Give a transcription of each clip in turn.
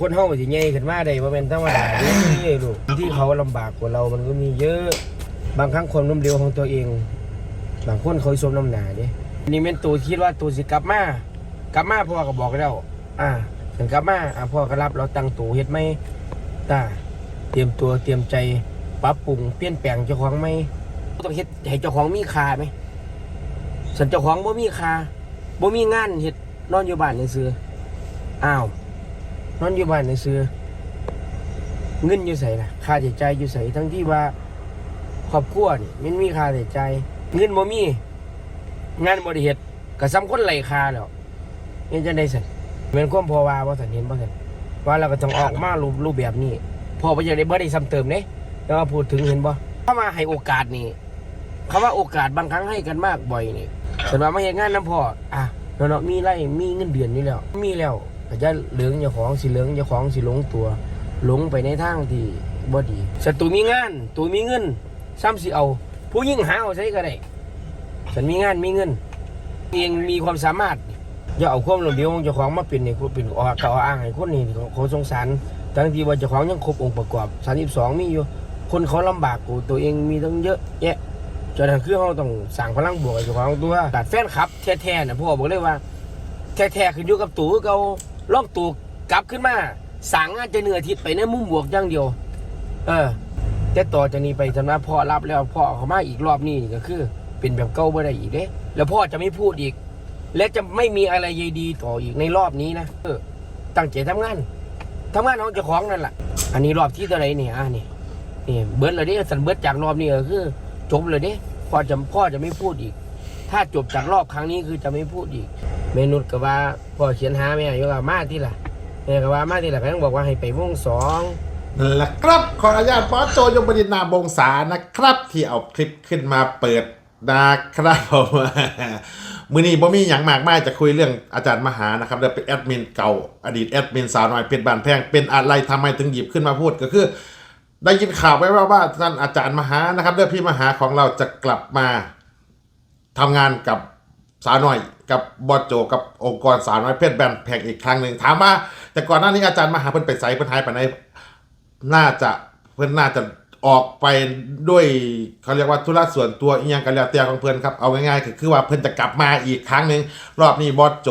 คนเฮาสิใหญ่ขึ้นมาได้บ่แม่นธรรมดาเด้ลูกที่เขาลำบากกว่าเรามันก็มีเยอะ บางครั้งความล้มเหลวของตัวเอง บางคนเขาสมน้ำหนาเด้นี่แม่นตัวคิดว่าตัวสิกลับมากลับมาพ่อก็บอกแล้ว อ่าถึงกลับมาอ่าพ่อก็รับเราตั้งตัวเฮ็ดไหมตาเตรียมตัวเตรียมใจปรับปรุงเปลี่ยนแปลงเจ้าของไหมต้องเฮ็ดให้เจ้าของมีค่าไหมสันเจ้าของบ่มีค่าบ่มีงานเฮ็ดนอนอยู่บ้านซื่ออ้าว นอนอยู่บ้านในซื้อเงินอยู่ใส่ละค่าใช้จ่ายอยู่ใส่ทั้งที่ว่าครอบครัวนี่มันมีค่าใช้จ่ายเงินบ่มี งานบ่ได้เฮ็ดก็สำคนไหลคาแล้วนี่จะได้สั่นแม่นความพอว่าบ่สันเห็นบ่สันว่าเราก็ต้องออกมารูปรูปแบบนี้พอบ่อยากได้บ่ได้ซ้ำเติมเด้แต่ว่าพูดถึงเห็นบ่ถ้ามาให้โอกาสนี่คำว่าโอกาสบางครั้งให้กันมากบ่อยนี่แต่ว่าไมาเฮ็ดงานนํพ่ออะเนาะมีไรมีเงินเดือนอยู่แล้ว มีแล้ว ก็จะเหลืองเจ้าของสิเหลืองเจ้าของสิหลงตัวหลงไปในทางที่บ่ดีศัตรูมีงานตัวมีเงินซ้ำสิเอา ผู้ยิ่งหาเอาใช้ก็ได้ฉันมีงานมีเงินเองมีความสามารถอย่าเอาความเหลวของเจ้าของมาเป็นนี่เป็นออกกล่าวอ้างให้คนนี่เขาสงสารทั้งที่ว่าเจ้าของยังครบองค์ประกอบ32มีอยู่คนเขาลำบากกูตัวเองมีตั้งเยอะแยะจนนั้นคือเขาต้องสั่งพลังบวกเจ้าของตัวตัดแฟนคลับแท้ๆนะพ่อบอกเลยว่าแท้ๆขึ้นอยู่กับตู่เขา ล่องตู่กลับขึ้นมาสางงานจะเหนืออทิตย์ไปในมุมบวกอย่างเดียว เออ แต่ต่อจากนี้ไปจำนะพ่อรับแล้วพ่อเขามาอีกรอบนี้ก็คือ เป็นแบบเก่าไม่ได้อีกเด้ แล้วพ่อจะไม่พูดอีก และจะไม่มีอะไรใยดีต่ออีกในรอบนี้นะเออตั้งใจทำงานทำงานของเจ้าของนั่นแหละอันนี้รอบที่เท่าไรเนี่ยอะนี่นี่เบิร์ดเลยเด้สันเบิร์ดจากรอบนี้ก็คือจบเลยเด้พ่อจะพ่อจะไม่พูดอีก ถ้าจบจากรอบครั้งนี้คือจะไม่พูดอีก เมนุษก็ว่าพ่อเขียนหาแม่อยู่กับมาที่ละแม่ก็ว่ามาที่ละก็ยังบอกว่าให้ไปวงสองนั่นแหละครับขออนุญาตบอสโจยมบดินทร์นาบงษานะครับ ที่เอาคลิปขึ้นมาเปิดนะครับผมมือนี้บ่มีอย่างมากมายจะคุยเรื่องอาจารย์มหานะครับเดี๋ยวเป็นแอดมินเก่าอดีตแอดมินสาวน้อยเพชรบานแพงเป็นอะไรทำไมถึงหยิบขึ้นมาพูดก็คือ ได้ยินข่าวไว้ว่าว่าท่านอาจารย์มหานะครับเดี๋ยวพี่มหาของเราจะกลับมาทำงานกับสาวน้อย กับบอโจกับองค์กรสาวน้อยเพชรแบนแพงอีกครั้งหนึ่งถามว่าแต่ก่อนหน้านี้อาจารย์มหาเพิ่นไปใส่เพิ่นหายไปไหนน่าจะเพื่อนน่าจะออกไปด้วยเขาเรียกว่าธุระส่วนตัวอีกอย่างกันแล้วแต่ของเพื่อนครับเอาง่ายๆก็คือว่าเพื่อนจะกลับมาอีกครั้งหนึ่งรอบนี้บอสโจ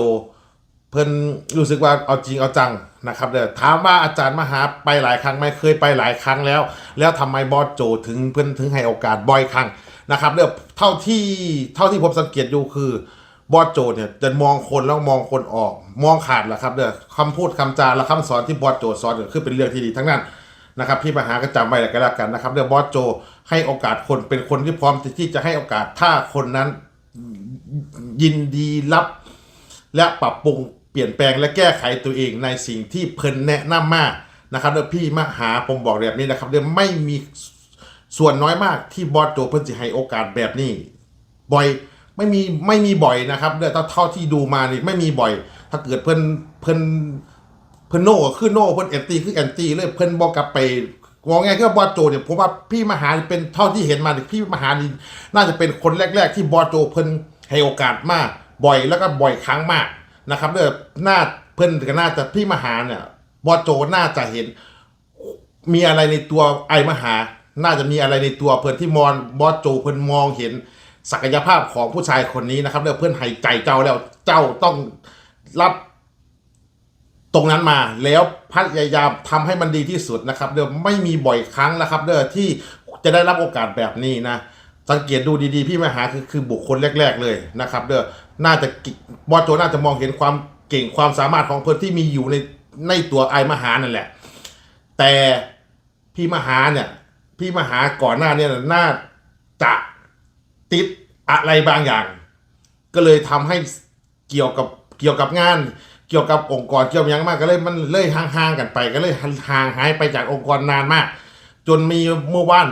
เพื่อนรู้สึกว่าเอาจริงเอาจังนะครับเดี๋ยวถามว่าอาจารย์มหาไปหลายครั้งไหมเคยไปหลายครั้งแล้ว แล้วทำไมบอสโจถึงเพื่อนถึงให้โอกาสบ่อยครั้งนะครับเดี๋ยวเท่าที่เท่าที่ผมสังเกตอยู่คือ บอสโจเนี่ยจะมองคนแล้วมองคนออก มองขาดแหละครับเดี๋ยคำพูดคำจาและคำสอนที่บอสโจสอนเนี่ยคือเป็นเรื่องที่ดีทั้งนั้นนะครับพี่มหาก็จำไว้แล้วก็แล้วกันนะครับเดี๋ยวบอสโจให้โอกาสคนเป็นคนที่พร้อมที่จะให้โอกาสถ้าคนนั้นยินดีรับ และปรับปรุงเปลี่ยนแปลงและแก้ไขตัวเองในสิ่งที่เพิ่นแนะนำมากนะครับเดี๋ยพี่มหาผมบอกแบบนี้นะครับเดี๋ยไม่มีส่วนน้อยมากที่บอสโจเพิ่นจะให้โอกาสแบบนี้บ่อย ไม่มีไม่มีบ่อยนะครับเดี๋ยวเท่าที่ดูมานี่ไม่มีบ่อย ถ้าเกิดเพิ่นเพิ่นเพิ่นโน่คือโน่เพิ่นแอนตี้คือแอนตี้เลยเพิ่นบอกกลับไปวองไงคือบอสโจเนี่ยผมว่าพี่มหาเป็นเท่าที่เห็นมาเนี่ยพี่มหานี่น่าจะเป็นคนแรก ๆ ที่บอสโจเพิ่นให้โอกาสมากบ่อยแล้วก็บ่อยครั้งมากนะครับเด้อน่าเพิ่นก็น่าจะพี่มหาเนี่ยบอสโจน่าจะเห็น มีอะไรในตัวไอมหา น่าจะมีอะไรในตัวเพื่นที่มองบอสโจเพื่นมองเห็น ศักยภาพของผู้ชายคนนี้นะครับเดี๋ยวเพื่อนให้ใจเจ้าแล้วเจ้าต้องรับตรงนั้นมาแล้วพยายามทำให้มันดีที่สุดนะครับเดี๋ยวไม่มีบ่อยครั้งแล้วครับเด้อที่จะได้รับโอกาสแบบนี้นะสังเกตดูดีๆ พี่มหาคือคือบุคคลแรก ๆ เลยนะครับเด้อน่าจะบอสโจน่าจะมองเห็นความเก่งความสามารถของเพื่อนที่มีอยู่ในในตัวไอมหานั่นแหละ แต่พี่มหาเนี่ย พี่มหาก่อนหน้าเนี่ยน่าจะ ติดอะไรบางอย่าง ก็เลยทำให้เกี่ยวกับเกี่ยวกับงาน เกี่ยวกับองค์กรเกี่ยวกับยังมากก็เลยมันเลยห่างๆกันไป ก็เลยห่างหายไปจากองค์กรนานมาก จนมีเมื่อวาน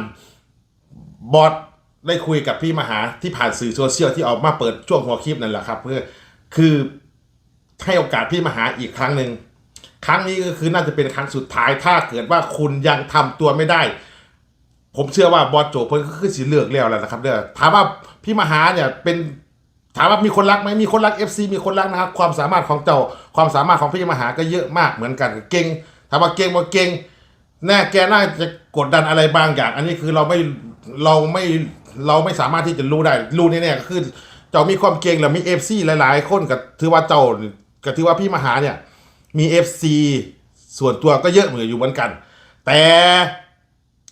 บอสได้คุยกับพี่มหาที่ผ่านสื่อโซเชียลที่ออกมาเปิดช่วงหัวคลิปนั่นแหละครับเพื่อคือให้โอกาสพี่มหาอีกครั้งหนึ่งครั้งนี้ก็คือน่าจะเป็นครั้งสุดท้ายถ้าเกิดว่าคุณยังทำตัวไม่ได้ ผมเชื่อว่าบอสโจเพิ่นก็คือสีเลือกแล้วแหละนะครับเด้อถามว่าพี่มหาเนี่ยเป็นถามว่ามีคนรักไหมมีคนรัก FC มีคนรักนะครับความสามารถของเจ้าความสามารถของพี่มหาก็เยอะมากเหมือนกันเก่งถ้าว่าเก่งว่าเก่งแน่แกน่าจะกดดันอะไรบางอย่าง อันนี้คือเราไม่เราไม่เราไม่สามารถที่จะรู้ได้รู้แน่ๆก็คือเจ้ามีความเก่งแล้วมีเอฟซีหลาย ๆ คนกับถือว่าเจ้ากับถือว่าพี่มหาเนี่ยมีเอฟซีส่วนตัวก็เยอะเหมือนอยู่เหมือนกัน แต่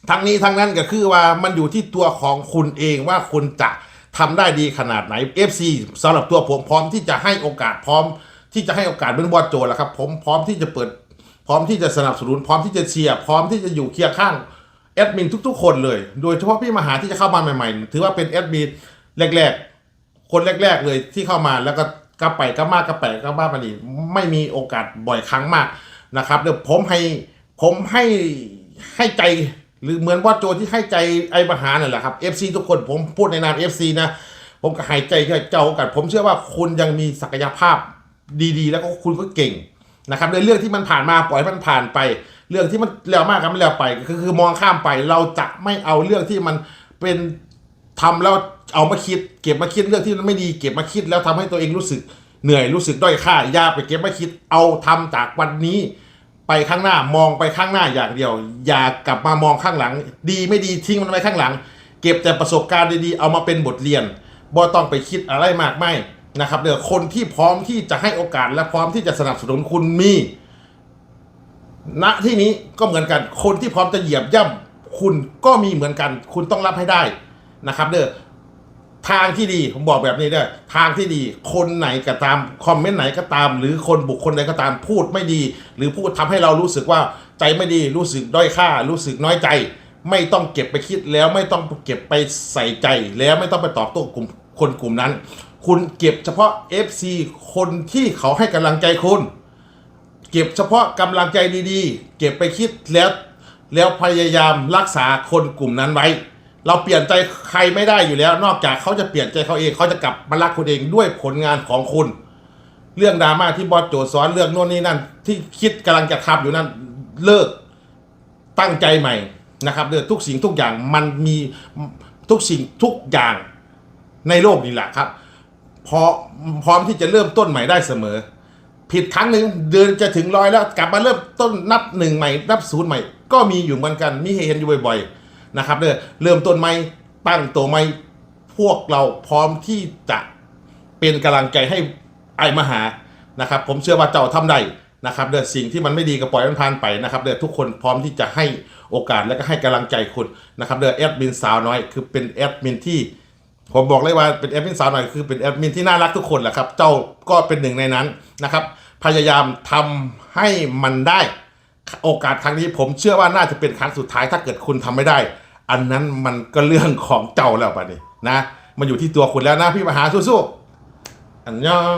ทั้งนี้ทั้งนั้นก็คือว่ามันอยู่ที่ตัวของคุณเองว่าคุณจะทำได้ดีขนาดไหน FC สำหรับตัวผมพร้อมที่จะให้โอกาสพร้อม ที่จะให้โอกาสเป็นบอลโจแล้วครับ ผมพร้อมที่จะเปิด พร้อมที่จะสนับสนุนพร้อมที่จะเชียร์พร้อมที่จะอยู่เคียงข้างแอดมินทุก ๆ คนเลย โดยเฉพาะพี่มหาที่จะเข้ามาใหม่ๆ ถือว่าเป็นแอดมินแรก ๆ คนแรก ๆ เลยที่เข้ามาแล้วก็กลับไปก็มากกลับไปก็มาปนีไม่มีโอกาสบ่อยครั้งมากนะครับเดี๋ยวผมให้ผมให้ให้ใจ หรือเหมือนว่าโจที่ให้ใจไอ้มหานั่นแหละครับ FC ทุกคนผมพูดในนาม FC นะ ผมก็หายใจเจ้ากัน ผมเชื่อว่าคุณยังมีศักยภาพดีๆ แล้วก็คุณก็เก่งนะครับในเรื่องที่มันผ่านมาปล่อยมันผ่านไป เรื่องที่มันแล้วมากกันไม่แล้วไปก็คือมองข้ามไปเราจะไม่เอาเรื่องที่มันเป็นทำแล้วเอามาคิด เก็บมาคิดเรื่องที่มันไม่ดีเก็บมาคิดแล้วทำให้ตัวเองรู้สึกเหนื่อยรู้สึกด้อยค่าย่าไปเก็บมาคิดเอาทำจากวันนี้ ไปข้างหน้ามองไปข้างหน้าอย่างเดียว อย่ากลับมามองข้างหลัง ดีไม่ดีทิ้งมันไว้ข้างหลัง เก็บแต่ประสบการณ์ดีๆเอามาเป็นบทเรียนบ่ต้องไปคิดอะไรมากไม่นะครับเดี๋ยวคนที่พร้อมที่จะให้โอกาสและพร้อมที่จะสนับสนุนคุณมีณที่นี้ก็เหมือนกัน คนที่พร้อมจะเหยียบย่ำคุณก็มีเหมือนกัน คุณต้องรับให้ได้นะครับ เด้อ ทางที่ดีผมบอกแบบนี้เด้อทางที่ดี คนไหนก็ตามคอมเมนต์ไหนก็ตาม หรือคนบุคคลใดก็ตามพูดไม่ดี หรือพูดทำให้เรารู้สึกว่าใจไม่ดีรู้สึกด้อยค่า รู้สึกน้อยใจ ไม่ต้องเก็บไปคิดแล้วไม่ต้องเก็บไปใส่ใจ แล้วไม่ต้องไปตอบโต้กลุ่มคนกลุ่มนั้น คุณเก็บเฉพาะ FC คนที่เขาให้กำลังใจคุณเก็บเฉพาะกำลังใจดีๆ เก็บไปคิดแล้วแล้วพยายามรักษาคนกลุ่มนั้นไว้ เราเปลี่ยนใจใครไม่ได้อยู่แล้ว นอกจากเขาจะเปลี่ยนใจเขาเองเขาจะกลับมารักคุณเองด้วยผลงานของคุณ เรื่องดราม่าที่บอสโจสอนเรื่องโน่นนี่นั่น ที่คิดกำลังจะทำอยู่นั่นเลิกตั้งใจใหม่นะครับเรื่องทุกสิ่งทุกอย่างมันมีทุกสิ่งทุกอย่างในโลกนี้แหละครับพอพร้อมที่จะเริ่มต้นใหม่ได้เสมอ ผิดครั้งหนึ่งเดินจะถึงร้อยแล้วกลับมาเริ่มต้นนับหนึ่งใหม่ นับศูนย์ใหม่ ก็มีอยู่เหมือนกันมีให้เห็นอยู่บ่อยๆ นะครับเด้อเริ่มต้นใหม่ตั้งตัวใหม่พวกเราพร้อมที่จะเป็นกำลังใจให้ไอ้มหานะครับ ผมเชื่อว่าเจ้าทำได้นะครับเด้อสิ่งที่มันไม่ดีก็ปล่อยมันผ่านไปนะครับเด้อทุกคนพร้อมที่จะให้โอกาสและก็ให้กำลังใจคุณนะครับเด้อแอดมินสาวน้อยคือเป็นแอดมินที่ผมบอกเลยว่าเป็นแอดมินสาวหน่อยคือเป็นแอดมินที่น่ารักทุกคนแหละครับ เจ้าก็เป็นหนึ่งในนั้นนะครับ พยายามทำให้มันได้ โอกาสครั้งนี้ผมเชื่อว่าน่าจะเป็นครั้งสุดท้ายถ้าเกิดคุณทำไม่ได้ อันนั้นมันก็เรื่องของเจ้าแล้วป่ะนี่นะ มันอยู่ที่ตัวคุณแล้วนะพี่มหาสู้ๆอันยอง